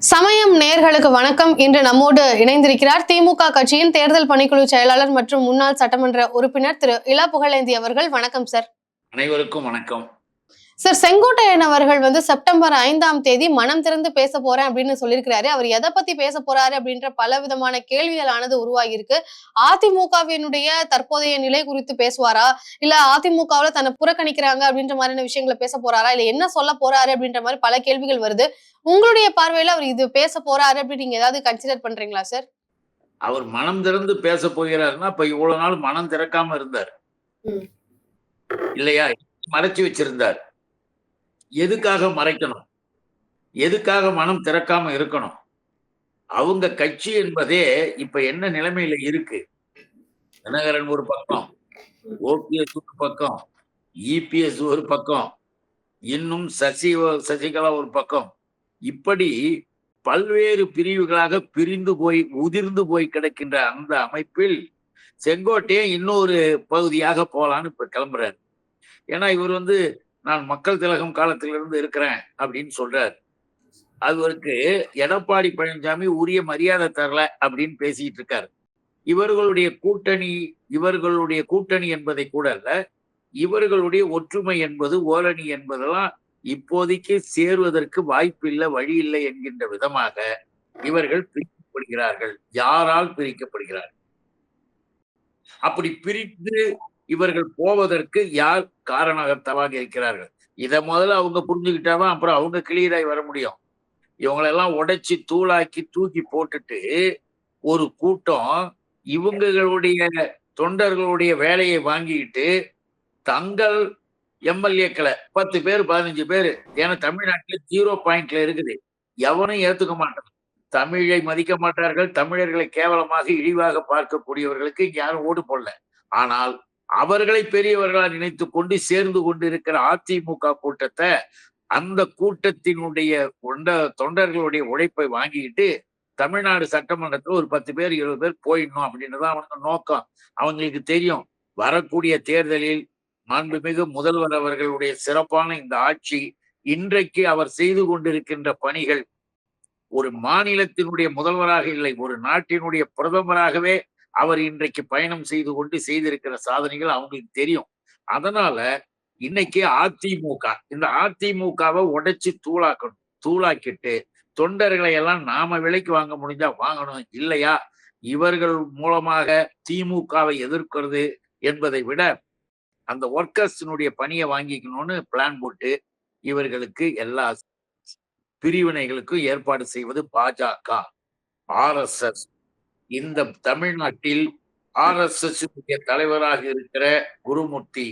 சமயம் நேர்களுக்கு வணக்கம். இன்று நம்மோடு இணைந்திருக்கிறார் திமுக கட்சியின் தேர்தல் பணிக்குழு செயலாளர் மற்றும் முன்னாள் சட்டமன்ற உறுப்பினர் திரு இளா புகழேந்தி அவர்கள். வணக்கம் சார். அனைவருக்கும் வணக்கம். சார் செங்கோட்டையன் அவர்கள் வந்து செப்டம்பர் ஐந்தாம் தேதி மனம் திறந்து பேச போறேன் அப்படின்னு சொல்லியிருக்கிறாரு. அவர் எதை பத்தி பேச போறாரு அப்படின்ற பல விதமான கேள்விகளானது உருவாகி இருக்கு அதிமுகவினுடைய தற்போதைய நிலை குறித்து பேசுவாரா? இல்ல அதிமுகவுல தன்னை புறக்கணிக்கிறாங்க அப்படின்ற மாதிரியான விஷயங்களை பேச போறாரா? இல்ல என்ன சொல்ல போறாரு அப்படின்ற மாதிரி பல கேள்விகள் வருது. உங்களுடைய பார்வையில அவர் இது பேச போறாரு அப்படின்னு நீங்க ஏதாவது கன்சிடர் பண்றீங்களா சார்? அவர் மனம் திறந்து பேச போகிறாருன்னா இப்ப இவ்வளவு நாள் மனம் திறக்காம இருந்தார். இல்லையா? மறைச்சு வச்சிருந்தார். எதுக்காக மறைக்கணும்? எதுக்காக மனம் திறக்காம இருக்கணும்? அவங்க கட்சி என்பதே இப்ப என்ன நிலைமையில இருக்கு? தினகரன் ஒரு பக்கம் ஓபிஎஸ் ஒரு பக்கம் இபிஎஸ் ஒரு பக்கம் இன்னும் சசி சசிகலா ஒரு பக்கம். இப்படி பல்வேறு பிரிவுகளாக பிரிந்து போய் உதிர்ந்து போய் கிடக்கின்ற அந்த அமைப்பில் செங்கோட்டையே இன்னொரு பகுதியாக போலான்னு இப்ப கிளம்புறாரு. ஏன்னா இவர் வந்து நான் மக்கள் திலகம் காலத்திலிருந்து இருக்கிறேன் அப்படின்னு சொல்றாரு. அவருக்கு எடப்பாடி பழனிசாமி உரிய மரியாதை தரல அப்படின்னு பேசிட்டு இருக்காரு. இவர்களுடைய கூட்டணி இவர்களுடைய கூட்டணி என்பதை கூட அல்ல இவர்களுடைய ஒற்றுமை என்பது ஓரணி என்பதெல்லாம் இப்போதைக்கு சேருவதற்கு வாய்ப்பில்லை வழி இல்லை என்கின்ற விதமாக இவர்கள் பிரிக்கப்படுகிறார்கள். யாரால் பிரிக்கப்படுகிறார்கள்? அப்படி பிரித்து இவர்கள் போவதற்கு யார் காரணகர்த்தமாக இருக்கிறார்கள்? இதை முதல்ல அவங்க புரிஞ்சுக்கிட்டாதான் அப்புறம் அவங்க கிளியராய் வர முடியும். இவங்களெல்லாம் உடைச்சி தூளாக்கி தூக்கி போட்டுட்டு ஒரு கூட்டம் இவங்களுடைய தொண்டர்களுடைய வேலையை வாங்கிக்கிட்டு தங்கள் எம்எல்ஏக்களை பத்து பேர் பதினஞ்சு பேர் ஏன்னா தமிழ்நாட்டில் ஜீரோ பாயிண்ட்ல இருக்குது. எவனும் ஏத்துக்க மாட்டான் தமிழை மதிக்க மாட்டார்கள். தமிழர்களை கேவலமாக இழிவாக பார்க்கக்கூடியவர்களுக்கு யாரும் ஓடு போடல. ஆனால் அவர்களை பெரியவர்களா நினைத்து கொண்டு சேர்ந்து கொண்டு இருக்கிற அதிமுக கூட்டத்தை அந்த கூட்டத்தினுடைய கொண்ட தொண்டர்களுடைய உழைப்பை வாங்கிக்கிட்டு தமிழ்நாடு சட்டமன்றத்துல ஒரு பத்து பேர் இருபது பேர் போயிடணும் அப்படின்னு தான் அவனுக்கு நோக்கம். அவங்களுக்கு தெரியும் வரக்கூடிய தேர்தலில் மாண்புமிகு முதல்வர் அவர்களுடைய சிறப்பான இந்த ஆட்சி இன்றைக்கு அவர் செய்து கொண்டிருக்கின்ற பணிகள் ஒரு மாநிலத்தினுடைய முதல்வராக இல்லை ஒரு நாட்டினுடைய பிரதமராகவே அவர் இன்றைக்கு பயணம் செய்து கொண்டு செய்திருக்கிற சாதனைகள் அவங்களுக்கு தெரியும். அதனால இன்னைக்கு அதிமுக இந்த அதிமுகவை உடைச்சு தூளாக்கணும். தூளாக்கிட்டு தொண்டர்களை எல்லாம் நாம விலைக்கு வாங்க முடிஞ்சா வாங்கணும் இல்லையா? இவர்கள் மூலமாக திமுகவை எதிர்க்கிறது என்பதை விட அந்த ஒர்க்கர்ஸினுடைய பணியை வாங்கிக்கணும்னு பிளான் போட்டு இவர்களுக்கு எல்லா பிரிவினைகளுக்கும் ஏற்பாடு செய்வது பாஜக ஆர்எஸ்எஸ் இந்த தமிழ்நாட்டில் ஆர்எஸ்எஸ் தலைவராக இருக்கிற குருமூர்த்தி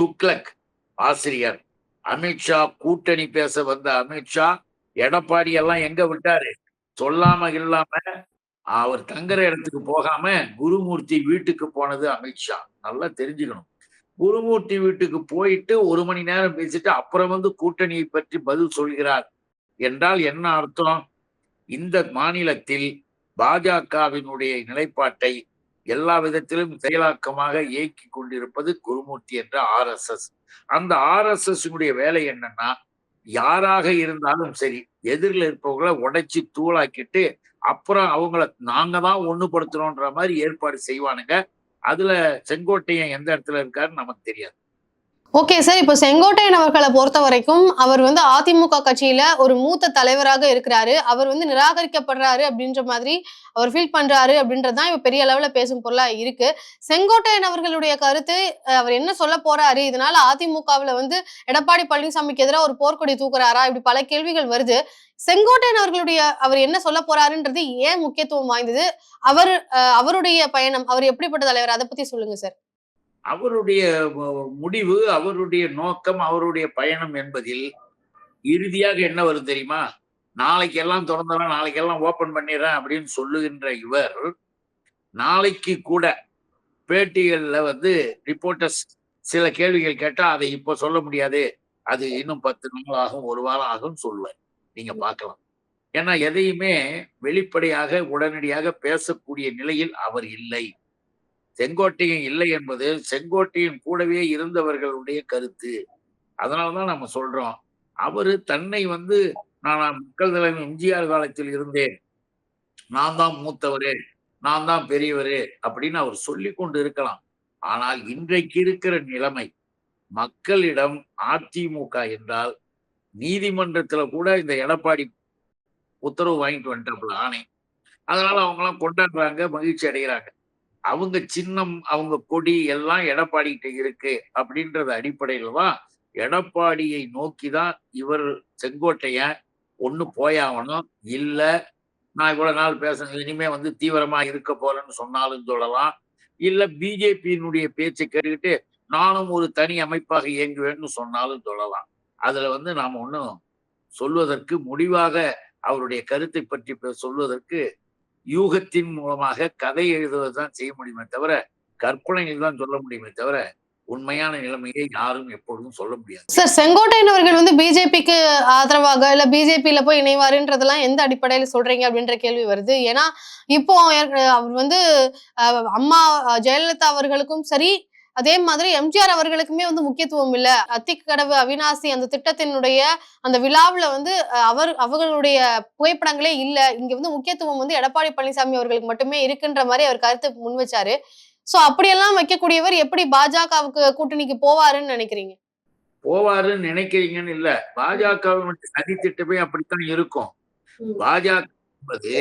துக்ளக் ஆசிரியர். அமித்ஷா கூட்டணி பேச வந்த அமித்ஷா எடப்பாடி எல்லாம் எங்க விட்டாரு? சொல்லாம இல்லாம அவர் தங்குற இடத்துக்கு போகாம குருமூர்த்தி வீட்டுக்கு போனது அமித்ஷா நல்லா தெரிஞ்சுக்கணும். குருமூர்த்தி வீட்டுக்கு போயிட்டு ஒரு மணி நேரம் பேசிட்டு அப்புறம் வந்து கூட்டணியை பற்றி பதில் சொல்கிறார் என்றால் என்ன அர்த்தம்? இந்த மாநிலத்தில் பாஜகவினுடைய நிலைப்பாட்டை எல்லா விதத்திலும் செயலாக்கமாக இயக்கி கொண்டிருப்பது குருமூர்த்தி என்ற ஆர் எஸ் எஸ். அந்த ஆர் எஸ் எஸ் வேலை என்னன்னா யாராக இருந்தாலும் சரி எதிரில் இருப்பவங்களை உடைச்சி தூளாக்கிட்டு அப்புறம் அவங்கள நாங்க தான் ஒண்ணுபடுத்துறோன்ற மாதிரி ஏற்பாடு செய்வானுங்க. அதுல செங்கோட்டையன் எந்த இடத்துல இருக்காருன்னு நமக்கு தெரியாது. ஓகே சார் இப்போ செங்கோட்டையன் அவர்களை பொறுத்த வரைக்கும் அவர் வந்து அதிமுக கட்சியில ஒரு மூத்த தலைவராக இருக்கிறாரு. அவர் வந்து நிராகரிக்கப்படுறாரு அப்படின்ற மாதிரி அவர் ஃபீல் பண்றாரு அப்படின்றதுதான் இப்ப பெரிய அளவுல பேசும் பொருளா இருக்கு. செங்கோட்டையன் அவர்களுடைய கருத்து அவர் என்ன சொல்ல போறாரு? இதனால அதிமுகவுல வந்து எடப்பாடி பழனிசாமிக்கு எதிராக ஒரு போர்க்கொடி தூக்குறாரா? இப்படி பல கேள்விகள் வருது. செங்கோட்டையன் அவர்களுடைய அவர் என்ன சொல்ல போறாருன்றது ஏன் முக்கியத்துவம் வாய்ந்தது? அவர் அவருடைய பயணம் அவர் எப்படிப்பட்ட தலைவர்? அதை பத்தி சொல்லுங்க சார் அவருடைய முடிவு அவருடைய நோக்கம் அவருடைய பயணம் என்பதில் இறுதியாக என்ன வரும் தெரியுமா? நாளைக்கு எல்லாம் திறந்துறேன் நாளைக்கு எல்லாம் ஓபன் பண்ணிடுறேன் அப்படின்னு சொல்லுகின்ற இவர் நாளைக்கு கூட பேட்டிகளில் வந்து ரிப்போர்ட்டர்ஸ் சில கேள்விகள் கேட்டால் அதை இப்போ சொல்ல முடியாது. அது இன்னும் பத்து நாள் ஆகும் ஒரு வாரம் ஆகும் சொல்லுவேன். நீங்க பார்க்கலாம். ஏன்னா எதையுமே வெளிப்படையாக உடனடியாக பேசக்கூடிய நிலையில் அவர் இல்லை. செங்கோட்டையன் இல்லை என்பது செங்கோட்டையன் கூடவே இருந்தவர்களுடைய கருத்து. அதனாலதான் நம்ம சொல்றோம். அவரு தன்னை வந்து நான் மக்கள் தலைமை எம்ஜிஆர் காலத்தில் இருந்தேன். நான் தான் மூத்தவரே நான் தான் பெரியவரே அப்படின்னு அவர் சொல்லி கொண்டு இருக்கலாம். ஆனால் இன்றைக்கு இருக்கிற நிலைமை மக்களிடம் அதிமுக என்றால் நீதிமன்றத்துல கூட இந்த எடப்பாடி உத்தரவு வாங்கிட்டு வந்துட்டாப்புல ஆணை. அதனால அவங்க எல்லாம் கொண்டாடுறாங்க மகிழ்ச்சி அடைகிறாங்க. அவங்க சின்னம் அவங்க கொடி எல்லாம் எடப்பாடி கிட்ட இருக்கு அப்படின்றது அடிப்படையில தான் எடப்பாடியை நோக்கி தான் இவர் செங்கோட்டைய ஒன்று போயாகணும். இல்லை நான் இவ்வளவு நாள் பேசுனது இனிமே வந்து தீவிரமா இருக்க போறேன்னு சொன்னாலும் சொல்லலாம். இல்ல பிஜேபியினுடைய பேச்சை கேட்டுக்கிட்டு நானும் ஒரு தனி அமைப்பாக இயங்குவேன்னு சொன்னாலும் சொல்லலாம். அதுல வந்து நாம் ஒன்றும் சொல்வதற்கு முடிவாக அவருடைய கருத்தை பற்றி பே- சொல்வதற்கு யூகத்தின் மூலமாக கதை எழுதுவதுதான் செய்ய முடியுமே தவிர கற்பனைகள் தான் சொல்ல முடியுமே தவிர உண்மையான நிலைமையை யாரும் எப்பொழுதும் சொல்ல முடியாது. சார் செங்கோட்டையன் அவர்கள் வந்து பிஜேபிக்கு ஆதரவாக இல்ல பிஜேபியில போய் இணைவாருன்றதெல்லாம் எந்த அடிப்படையில சொல்றீங்க அப்படின்ற கேள்வி வருது. ஏன்னா இப்போ அவர் வந்து அம்மா ஜெயலலிதா அவர்களுக்கும் சரி அதே மாதிரி எம்ஜிஆர் அவர்களுக்குமே வந்து முக்கியத்துவம் இல்ல. அத்திக்கடவு அவினாசி அந்த திட்டத்தினுடைய அந்த விழாவுல வந்து அவர் அவர்களுடைய புகைப்படங்களே இல்ல. இங்க வந்து முக்கியத்துவம் வந்து எடப்பாடி பழனிசாமி அவர்களுக்கு மட்டுமே இருக்குன்ற மாதிரி அவர் கருத்து முன் வச்சாரு. சோ அப்படியெல்லாம் வைக்கக்கூடியவர் எப்படி பாஜகவுக்கு கூட்டணிக்கு போவாருன்னு நினைக்கிறீங்க? போவாருன்னு நினைக்கிறீங்கன்னு இல்ல. பாஜகவினுடைய சதி திட்டமே அப்படித்தான் இருக்கும். பாஜக என்பது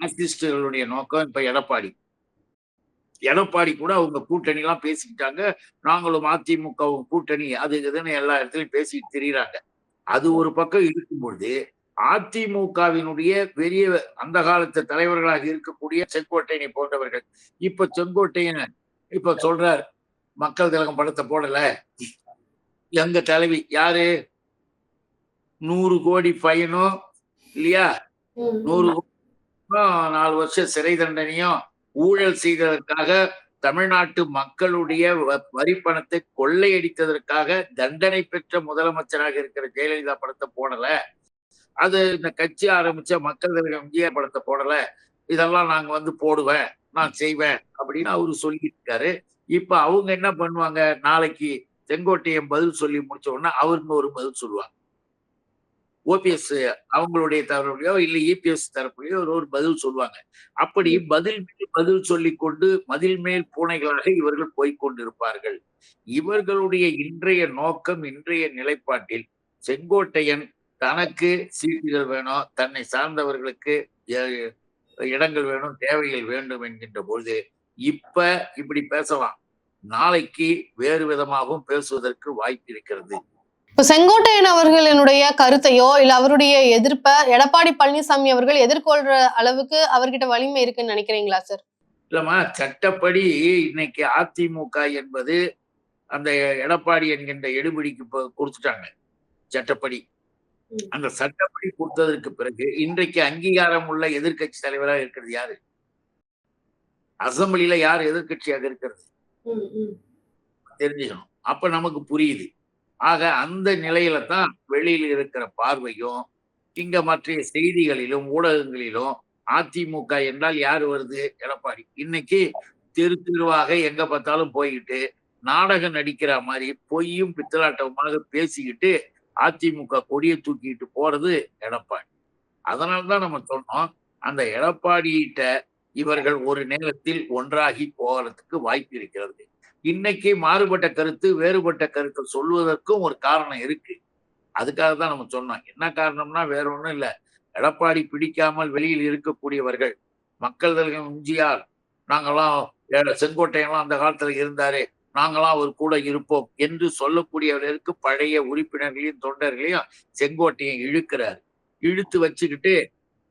ஆர்டிஸ்டுகளுடைய நோக்கம். இப்ப எடப்பாடி எடப்பாடி கூட அவங்க கூட்டணி எல்லாம் பேசிக்கிட்டாங்க. நாங்களும் அதிமுகவும் கூட்டணி அது இதுன்னு எல்லா இடத்துலயும் பேசிட்டு திரியிறாங்க. அது ஒரு பக்கம் இருக்கும் பொழுது அதிமுகவினுடைய பெரிய அந்த காலத்து தலைவர்களாக இருக்கக்கூடிய செங்கோட்டையனை போன்றவர்கள் இப்ப செங்கோட்டையன் இப்ப சொல்றார் மக்கள் திலகம் படத்தை போடல. எங்க தலைவி யாரு? நூறு கோடி ஃபைனும் இல்லையா? நூறு நாலு வருஷம் சிறை தண்டனையும் ஊழல் செய்ததற்காக தமிழ்நாட்டு மக்களுடைய வ- வரி பணத்தை கொள்ளையடித்ததற்காக தண்டனை பெற்ற முதலமைச்சராக இருக்கிற ஜெயலலிதா படத்தை போடல. அது இந்த கட்சி ஆரம்பிச்ச மக்கள் தலைவர் எம்ஜிஆர் படத்தை போடல. இதெல்லாம் நாங்க வந்து போடுவேன் நான் செய்வேன் அப்படின்னு அவரு சொல்லிட்டு இப்ப அவங்க என்ன பண்ணுவாங்க? நாளைக்கு செங்கோட்டையன் பதில் சொல்லி முடிச்ச உடனே அவருங்க ஒரு பதில் சொல்லுவாங்க. ஓபிஎஸ் அவங்களுடைய தரப்புலையோ இல்ல இபிஎஸ் தரப்புலையோ ஒரு பதில் சொல்லுவாங்க. அப்படி பதில் மேல் பதில் சொல்லிக் கொண்டு மதில் மேல் பூனைகளாக இவர்கள் போய்க் கொண்டிருப்பார்கள் இவர்களுடைய இன்றைய நோக்கம் இன்றைய நிலைப்பாட்டில் செங்கோட்டையன் தனக்கு சீட்டுகள் வேணும் தன்னை சார்ந்தவர்களுக்கு இடங்கள் வேணும் தேவைகள் வேண்டும் என்கின்ற பொழுது இப்ப இப்படி பேசலாம். நாளைக்கு வேறு விதமாகவும் பேசுவதற்கு வாய்ப்பு இருக்கிறது. இப்ப செங்கோட்டையன் அவர்களினுடைய கருத்தையோ இல்ல அவருடைய எதிர்ப்ப எடப்பாடி பழனிசாமி அவர்கள் எதிர்கொள்ற அளவுக்கு அவர்கிட்ட வலிமை இருக்குன்னு நினைக்கிறீங்களா சார் இல்லம்மா சட்டப்படி இன்னைக்கு அதிமுக என்பது அந்த எடப்பாடி என்கின்ற எடுபிடிக்கு கொடுத்துட்டாங்க சட்டப்படி. அந்த சட்டப்படி கொடுத்ததற்கு பிறகு இன்றைக்கு அங்கீகாரம் உள்ள எதிர்க்கட்சி தலைவராக இருக்கிறது யாரு? அசம்பிளில யார் எதிர்க்கட்சியாக இருக்கிறது? தெரிஞ்சுக்கணும். அப்ப நமக்கு புரியுது. ஆக அந்த நிலையில தான் வெளியில் இருக்கிற பார்வையும் இங்க மற்ற செய்திகளிலும் ஊடகங்களிலும் அதிமுக என்றால் யார் வருது? எடப்பாடி. இன்னைக்கு தெரு தெருவாக எங்க பார்த்தாலும் போய்கிட்டு நாடகம் நடிக்கிற மாதிரி பொய்யும் பித்தலாட்டமாக பேசிக்கிட்டு அதிமுக கொடியை தூக்கிட்டு போறது எடப்பாடி. அதனால்தான் நம்ம சொன்னோம் அந்த எடப்பாடியிட்ட இவர்கள் ஒரு நேரத்தில் ஒன்றாகி போகிறதுக்கு வாய்ப்பு இருக்கிறது. இன்னைக்கு மாறுபட்ட கருத்து வேறுபட்ட கருத்து சொல்வதற்கும் ஒரு காரணம் இருக்கு. அதுக்காக தான் நம்ம சொன்னோம். என்ன காரணம்னா வேற ஒன்றும் இல்லை. எடப்பாடி பிடிக்காமல் வெளியில் இருக்கக்கூடியவர்கள். மக்கள் தலைவர் எம்ஜிஆர் நாங்கெல்லாம் செங்கோட்டையெல்லாம் அந்த காலத்துல இருந்தாரே நாங்களாம் அவர் கூட இருப்போம் என்று சொல்லக்கூடியவர்களுக்கு பழைய உறுப்பினர்களையும் தொண்டர்களையும் செங்கோட்டையை இழுக்கிறார். இழுத்து வச்சுக்கிட்டு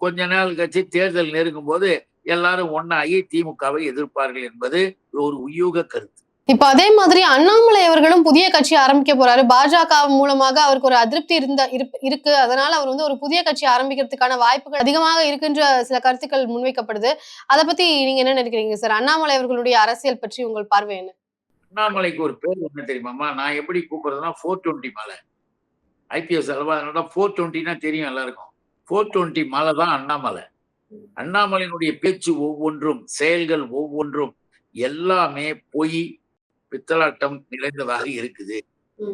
கொஞ்ச நாள் கழிச்சு தேர்தல் நெருங்கும் போது எல்லாரும் ஒன்னாகி திமுகவை எதிர்ப்பார்கள் என்பது ஒரு உயூக கருத்து. இப்ப அதே மாதிரி அண்ணாமலை அவர்களும் புதிய கட்சி ஆரம்பிக்க போறாரு. பாஜக மூலமாக அவருக்கு ஒரு அதிருப்தி இருந்த இருப்- இருக்கு. அதனால அவர் வந்து ஒரு புதிய கட்சி ஆரம்பிக்கிறதுக்கான வாய்ப்புகள் அதிகமாக இருக்கின்ற சில கருத்துக்கள் முன்வைக்கப்படுது. அதை பத்தி நீங்க என்ன நினைக்கிறீங்க சார்? அண்ணாமலை அவர்களுடைய அரசியல் பற்றி உங்கள் பார்வை என்ன? அண்ணாமலைக்கு ஒரு பேர் என்ன தெரியுமாமா நான் எப்படி கூப்பிடுறதுன்னா ஃபோர் டுவெண்ட்டி மலை. ஐபிஎஸ் அல்லவா அதனால ஃபோர் டுவெண்ட்டினா தெரியும் எல்லாருக்கும். ஃபோர் டுவெண்ட்டி மலை தான் அண்ணாமலை. அண்ணாமலையினுடைய பேச்சு ஒவ்வொன்றும் செயல்கள் ஒவ்வொன்றும் எல்லாமே பொய் பித்தலாட்டம் நிறைந்ததாக இருக்குது.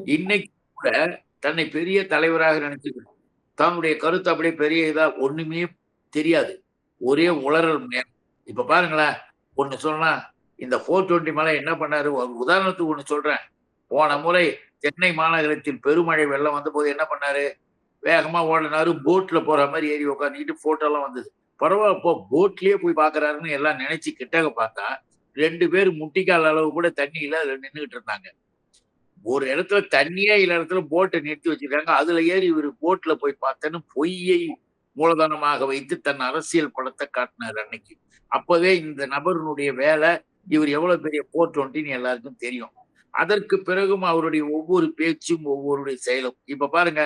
இன்னைக்கு கூட தன்னை பெரிய தலைவராக நினைச்சுக்கணும் தன்னுடைய கருத்து அப்படியே பெரிய இதா ஒண்ணுமே தெரியாது. ஒரே உளறல் இப்ப பாருங்களேன் ஒண்ணு சொன்னா இந்த போர் டுவெண்ட்டி மலை என்ன பண்ணாரு? ஒரு உதாரணத்துக்கு ஒண்ணு சொல்றேன். போன முறை சென்னை மாநகரத்தில் பெருமழை வெள்ளம் வந்த போது என்ன பண்ணாரு? வேகமா ஓடினாரு. போட்ல போற மாதிரி ஏறி உட்காந்துக்கிட்டு போட்டோ எல்லாம் வந்தது. பரவாயில்ல போட்லயே போய் பாக்குறாருன்னு எல்லாம் நினைச்சு கிட்டக பார்த்தா ரெண்டு பேர் முட்டிக்கால் அளவு கூட தண்ணியில அதுல நின்றுகிட்டு இருந்தாங்க. ஒரு இடத்துல தண்ணியே இல்ல இடத்துல போட்டை நிறுத்தி வச்சிருக்காங்க. அதுல ஏறி இவர் போட்ல போய் பார்த்தேன்னு பொய்யை மூலதனமாக வைத்து தன் அரசியல் படத்தை காட்டினார் அன்னைக்கு. அப்பவே இந்த நபருடைய வேலை இவர் எவ்வளவு பெரிய போர் டுவெண்ட்டின்னு எல்லாருக்கும் தெரியும். அதற்கு பிறகும் அவருடைய ஒவ்வொரு பேச்சும் ஒவ்வொருடைய செயலும். இப்ப பாருங்க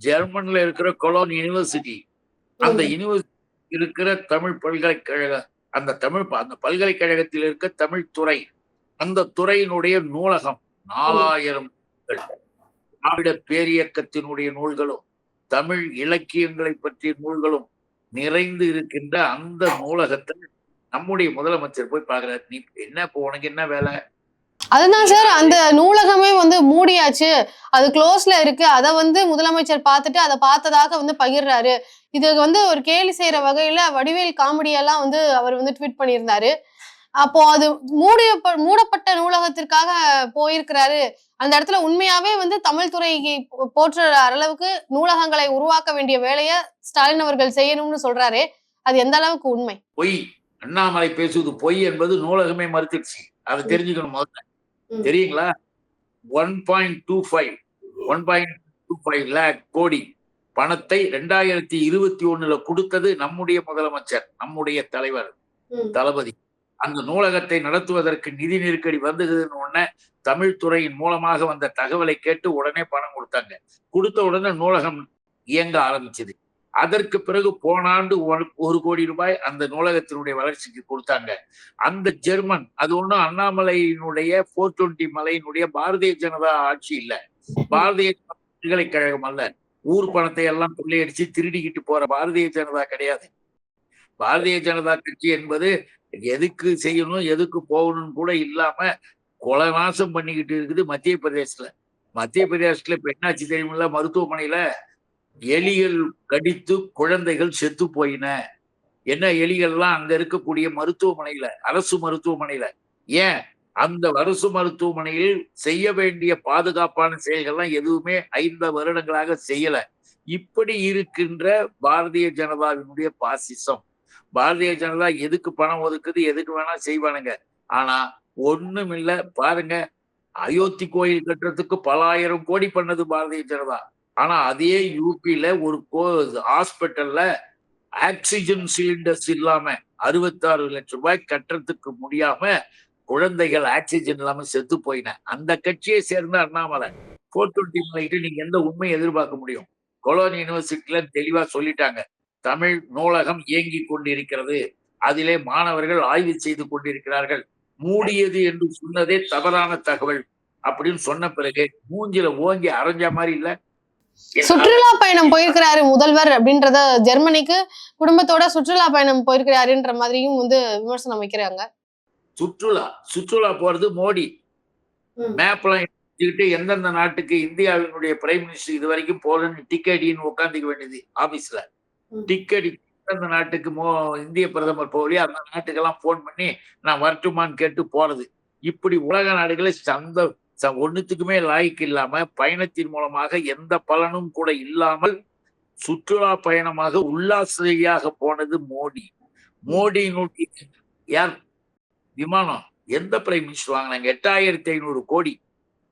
ஜெர்மன்ல இருக்கிற கொலோன் யூனிவர்சிட்டி. அந்த யூனிவர்சிட்டி இருக்கிற தமிழ் பல்கலைக்கழக அந்த தமிழ் அந்த பல்கலைக்கழகத்தில் இருக்க தமிழ் துறை அந்த துறையினுடைய நூலகம் நாலாயிரம் திராவிட பேரியக்கத்தினுடைய நூல்களும் தமிழ் இலக்கியங்களை பற்றிய நூல்களும் நிறைந்து இருக்கின்ற அந்த நூலகத்தை நம்முடைய முதலமைச்சர் போய் பார்க்கிறார். நீ என்ன இப்போ உனக்கு என்ன வேலை? அதுதான் சார் அந்த நூலகமே வந்து மூடியாச்சு. அது க்ளோஸ்ல இருக்கு. அதை வந்து முதலமைச்சர் பார்த்துட்டு அதை பார்த்ததாக வந்து பகிர்றாரு. இது வந்து ஒரு கேலி செய்யற வகையில வடிவேல் காமெடியெல்லாம் வந்து அவர் வந்து ட்வீட் பண்ணியிருந்தாரு. அப்போ அது மூடிய மூடப்பட்ட நூலகத்திற்காக போயிருக்கிறாரு. அந்த இடத்துல உண்மையாவே வந்து தமிழ் துறைக்கு போற்றுற அளவுக்கு நூலகங்களை உருவாக்க வேண்டிய வேலையை ஸ்டாலின் அவர்கள் செய்யணும்னு சொல்றாரு. அது எந்த அளவுக்கு உண்மை? பொய். அண்ணாமலை பேசுவது பொய் என்பது நூலகமே மறுத்துடுச்சு. அதை தெரிஞ்சுக்கணும் முதல்ல. தெரியுங்களா? One point two five one point two five lakh கோடி பணத்தை ரெண்டாயிரத்தி இருபத்தி ஒண்ணுல கொடுத்தது நம்முடைய முதலமைச்சர் நம்முடைய தலைவர் தளபதி. அந்த நூலகத்தை நடத்துவதற்கு நிதி நெருக்கடி வந்ததுன்னு உடனே தமிழ் துறையின் மூலமாக வந்த தகவலை கேட்டு உடனே பணம் கொடுத்தாங்க. கொடுத்த உடனே நூலகம் இயங்க ஆரம்பிச்சது. அதற்கு பிறகு போன ஆண்டு ஒரு- ஒரு கோடி ரூபாய் அந்த நூலகத்தினுடைய வளர்ச்சிக்கு கொடுத்தாங்க. அந்த ஜெர்மன் அது ஒண்ணும் அண்ணாமலையினுடைய போர் டுவெண்ட்டி மலையினுடைய பாரதிய ஜனதா ஆட்சி இல்ல. பாரதிய ஜனதா பல்கலைக்கழகம் அல்ல. ஊர் பணத்தை எல்லாம் கொள்ளையடிச்சு திருடிக்கிட்டு போற பாரதிய ஜனதா கிடையாது. பாரதிய ஜனதா கட்சி என்பது எதுக்கு செய்யணும் எதுக்கு போகணும்னு கூட இல்லாம கொலை நாசம் பண்ணிக்கிட்டு இருக்குது மத்திய பிரதேசத்துல. மத்திய பிரதேசத்துல இப்ப தெரியுமில்ல மருத்துவமனையில எலிகள் கடித்து குழந்தைகள் செத்து போயின. என்ன எலிகள்லாம் அங்க இருக்கக்கூடிய மருத்துவமனையில அரசு மருத்துவமனையில? ஏன்? அந்த அரசு மருத்துவமனையில் செய்ய வேண்டிய பாதுகாப்பான செயல்கள்லாம் எதுவுமே ஐந்து வருடங்களாக செய்யல. இப்படி இருக்கின்ற பாரதிய ஜனதாவினுடைய பாசிசம். பாரதிய ஜனதா எதுக்கு பணம் ஒதுக்குது எதுக்கு வேணா செய்வானுங்க. ஆனா ஒண்ணும் இல்ல பாருங்க அயோத்தி கோயில் கட்டுறதுக்கு பல ஆயிரம் கோடி பண்ணது பாரதிய ஜனதா. ஆனா அதே யூபியில ஒரு கோ ஹாஸ்பிட்டல்ல ஆக்சிஜன் சிலிண்டர்ஸ் இல்லாம அறுபத்தாறு லட்சம் ரூபாய் கட்டுறதுக்கு முடியாம குழந்தைகள் ஆக்சிஜன் இல்லாம செத்து போயின. அந்த கட்சியை சேர்ந்த அண்ணாமலை போர் டுவெண்ட்டி மலைட்டு நீங்க எந்த உண்மையை எதிர்பார்க்க முடியும்? கொலோன் யூனிவர்சிட்டியில தெளிவா சொல்லிட்டாங்க. தமிழ் நூலகம் இயங்கி கொண்டிருக்கிறது. அதிலே மாணவர்கள் ஆய்வு செய்து கொண்டிருக்கிறார்கள். மூடியது என்று சொன்னதே தவறான தகவல் அப்படின்னு சொன்ன பிறகு மூஞ்சில ஓங்கி அரைஞ்ச மாதிரி இல்லை. சுற்றுலா பயணம் போயிருக்கிறாரு முதல்வர் அப்படின்றத ஜெர்மனிக்கு குடும்பத்தோட சுற்றுலா பயணம் போயிருக்கிறாருன்ற மாதிரியும் வந்து விமர்சனம் வைக்கிறாங்க சுற்றுலா சுற்றுலா போறது மோடி. மேப்லாம் எடுத்துக்கிட்டு எந்தெந்த நாட்டுக்கு இந்தியாவினுடைய பிரைம் மினிஸ்டர் இது வரைக்கும் போகணும்னு டிக்கெட்டின்னு உட்காந்துக்க வேண்டியது ஆபீஸ்ல. டிக்கெட் எந்தெந்த நாட்டுக்கு மோ இந்திய பிரதமர் போகலையோ அந்த நாட்டுக்கெல்லாம் போன் பண்ணி நான் வரட்டுமான்னு கேட்டு போறது இப்படி உலக நாடுகளை சந்த ஒன்றுத்துக்குமே ஒண்ணுத்துக்குமே லாய்க்கு இல்லாம பயணத்தின் மூலமாக எந்த பலனும் கூட இல்லாமல் சுற்றுலா பயணமாக உல்லாசையாக போனது மோடி. மோடியினுடைய யார்? விமானம். எந்த பிரைம் மினிஸ்டர் வாங்கினாங்க? எட்டாயிரத்தி ஐநூறு கோடி.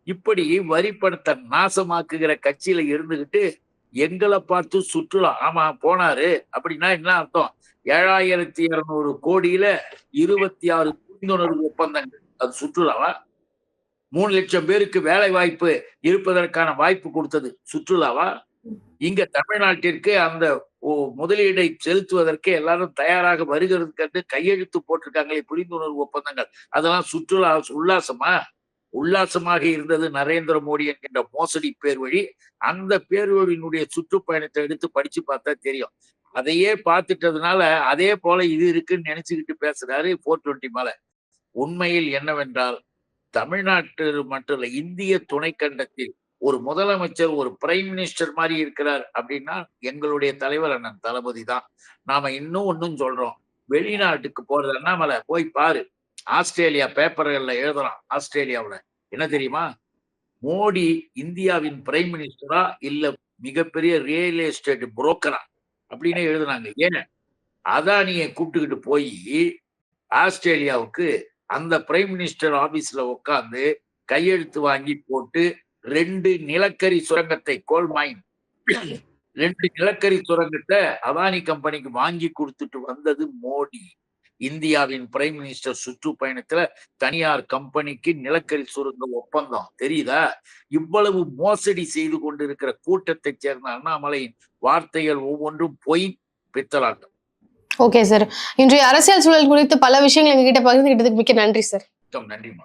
இப்படி வரி பணத்தை நாசமாக்குகிற கட்சியில இருந்துகிட்டு எங்களை பார்த்து சுற்றுலா ஆமா போனாரு. அப்படின்னா என்ன அர்த்தம்? ஏழாயிரத்தி இருநூறு கோடியில இருபத்தி ஆறு புரிந்துணர்வு ஒப்பந்தங்கள். அது சுற்றுலாவா? மூணு லட்சம் பேருக்கு வேலை வாய்ப்பு இருப்பதற்கான வாய்ப்பு கொடுத்தது. சுற்றுலாவா? இங்க தமிழ்நாட்டிற்கு அந்த முதலீடை செலுத்துவதற்கு எல்லாரும் தயாராக வருகிறதுக்கு கையெழுத்து போட்டிருக்காங்களே புரிந்துணர்வு ஒப்பந்தங்கள். அதெல்லாம் சுற்றுலா உல்லாசமா? உல்லாசமாக இருந்தது நரேந்திர மோடி என்கின்ற மோசடி பேர் வழி அந்த பேர்வழியினுடைய சுற்றுப்பயணத்தை எடுத்து படிச்சு பார்த்தா தெரியும். அதையே பார்த்துட்டதுனால அதே போல இது இருக்குன்னு நினைச்சுக்கிட்டு பேசுறாரு போர் டுவெண்ட்டி மேல. உண்மையில் என்னவென்றால் தமிழ்நாட்டு மட்டும் இல்ல இந்திய துணைக்கண்டத்தில் ஒரு முதலமைச்சர் ஒரு பிரைம் மினிஸ்டர் மாதிரி இருக்கிறார் அப்படின்னா எங்களுடைய தலைவர் அண்ணன் தளபதி தான். நாம இன்னும் ஒன்னும் சொல்றோம். வெளிநாட்டுக்கு போறது அண்ணாமலை போய் பாரு. ஆஸ்திரேலியா பேப்பர்கள்ல எழுதுறான் ஆஸ்திரேலியாவுல. என்ன தெரியுமா? மோடி இந்தியாவின் பிரைம் மினிஸ்டரா இல்ல மிகப்பெரிய ரியல் எஸ்டேட் புரோக்கரா அப்படின்னு எழுதுனாங்க. ஏன்? அதானியை கூப்பிட்டுக்கிட்டு போய் ஆஸ்திரேலியாவுக்கு அந்த பிரைம் மினிஸ்டர் ஆபீஸ்ல உட்காந்து கையெழுத்து வாங்கி போட்டு ரெண்டு நிலக்கரி சுரங்கத்தை கோல் மைன் ரெண்டு நிலக்கரி சுரங்கத்தை அதானி கம்பெனிக்கு வாங்கி கொடுத்துட்டு வந்தது மோடி. இந்தியாவின் பிரைம் மினிஸ்டர் சுற்றுப்பயணத்துல தனியார் கம்பெனிக்கு நிலக்கரி சுரங்க ஒப்பந்தம். தெரியுதா? இவ்வளவு மோசடி செய்து கொண்டிருக்கிற கூட்டத்தைச் சேர்ந்த அண்ணாமலையின் வார்த்தைகள் ஒவ்வொன்றும் பொய் பித்தலாட்டம். ஓகே சார் இன்றைய அரசியல் சூழல் குறித்து பல விஷயங்கள் எங்ககிட்ட பகிர்ந்துகிட்டதுக்கு மிக்க நன்றி சார் நன்றிமா